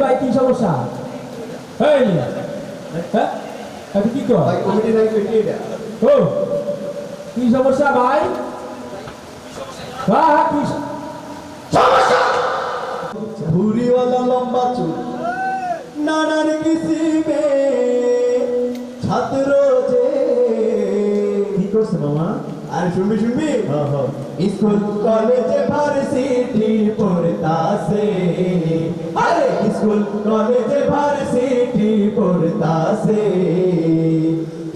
ভাই কি সমস্যা এই হ্যাঁ কি কর ভাই কমিটি নাই পেটি এটা ও কি সমস্যা ভাই হ্যাঁ কি স- ভুরিওয়ালা লম্বা চুল নানান ছাত্র যে কি করছে, মামা? আর শুনবি শুনবি হ্যাঁ হ্যাঁ। স্কুল কলেজে ভার্সিটি পড়তাছে। আরে স্কুল কলেজে ভার্সিটি পড়তাছে।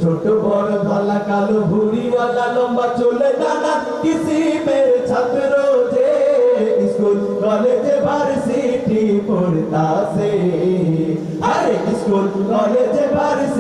ছোট বড় ধলা কালো ভুড়িওয়ালা লম্বা চলে নানা কিসিমের ছাত্র যে স্কুল কলেজে ভার্সিটি পড়তাছে। আরে স্কুল কলেজে ভার্সিটি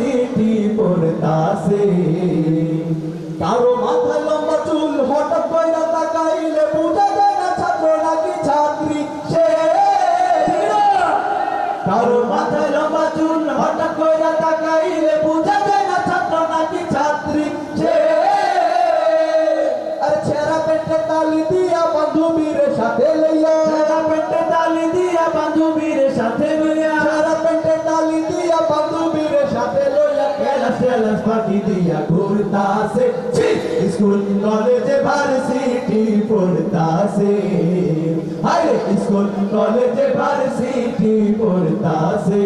সাথে লইয়া ছেঁড়া পেটে তালি দিয়া বান্ধবীর সাথে লইয়া খেলা সেলাস পাটি দিয়া ঘুরতাছে! স্কুল কলেজে ভার্সিটি পড়তাছে। আরে স্কুল কলেজে ভার্সিটি পড়তাছে।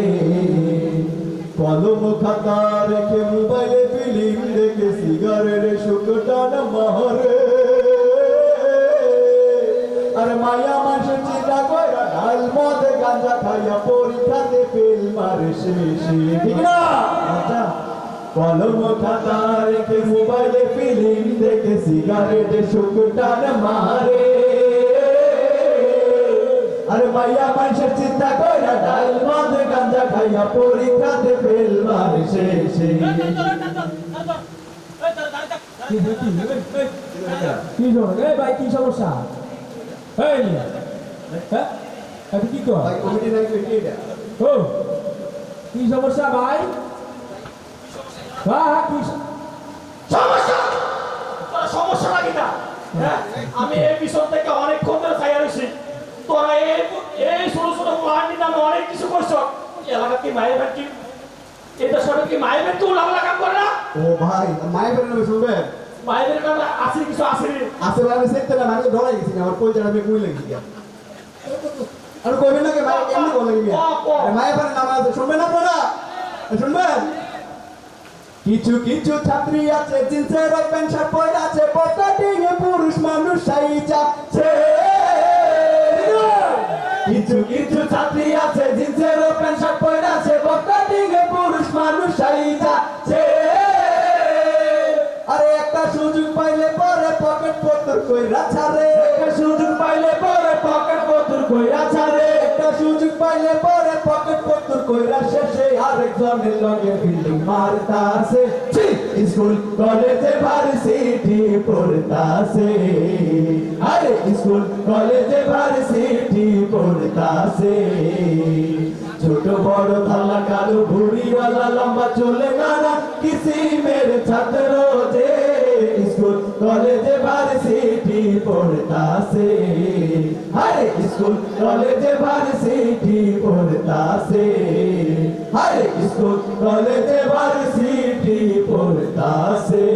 কলম খাতা রেখে মোবাইলে ফিল্ম দেখে সিগারেট শুকটান মারে আরে মায়া গাঁজা খাইয়া পরীক্ষাতে ফেল মারে শেষে ঠিক না আচ্ছা কলম খাতা রেখে মোবাইলে ফিল্ম দেখে সিগারেট শুকটান মারে আরে মাইয়া মানুষের চিন্তা কইরা ডাল মদ গাঁজা খাইয়া পরীক্ষাতে ফেল মারে শেষে কি সমস্যা আপনি কি কর ভাই কমিটি নাই পেটি এটা ও কি সমস্যা ভাই হ্যাঁ হ্যাঁ কি সমস্যা তোরা সমস্যা নাকি না হ্যাঁ আমি এই বিষয় থেকে অনেকক্ষণ ধরে খাইয়া রয়েছি তোরা এই এই ছোট ছোট প্লান্টি নামে অনেক কিছু করছ এলাকা কি মায়ের কি এটা সবাই কি মায়ের ব্যাট তো উলামলা কাম করে না ও ভাই মায়ের বের নামে শুনবেন মায়ের কাম আসি কিছু আসেনি আসে ভাই আমি সেটতে না আমি ডরাই গেছি আমার পয়সা আমি কই লাগি গিয়া আর কইবেন না কে ভাই এমনি বলে গিয়া মায়ের বের নাম আছে শুনবেন আপনারা? শুনবেন কিছু কিছু ছাত্রী আছে, জিন্সের প্যান্ট শার্ট পরে আছে পটাটিং পুরুষ মানুষ সাইজাছে কিছু কিছু ছাত্রী আছে, জিন্সের প্যান্ট শার্ট পরে আছে পটাটিং পুরুষ মানুষ সাইজাছে আরে একটা সুযোগ পাইলে পরে পকেট পত্র কইরা ছাড়ে। একটা সুযোগ পাইলে পরে পকেট পত্র কইরা ছাড়ে। একটা সুযোগ পাইলে পরে পকেট পত্র কইরা শেষে লগে! স্কুল কলেজে ভার্সিটি আরে, স্কুল কলেজে ভার্সিটি ছোট, বড় থালা, কালো ভুড়িওয়ালা লম্বা চলে নানা কিসিমের ছাত্র যে। স্কুল কলেজে ভার্সিটি পড়তাছে। আরে স্কুল কলেজে ভার্সিটি পড়তাছে। হাই স্কুল কলেজে ভার্সিটি পড়তাছে।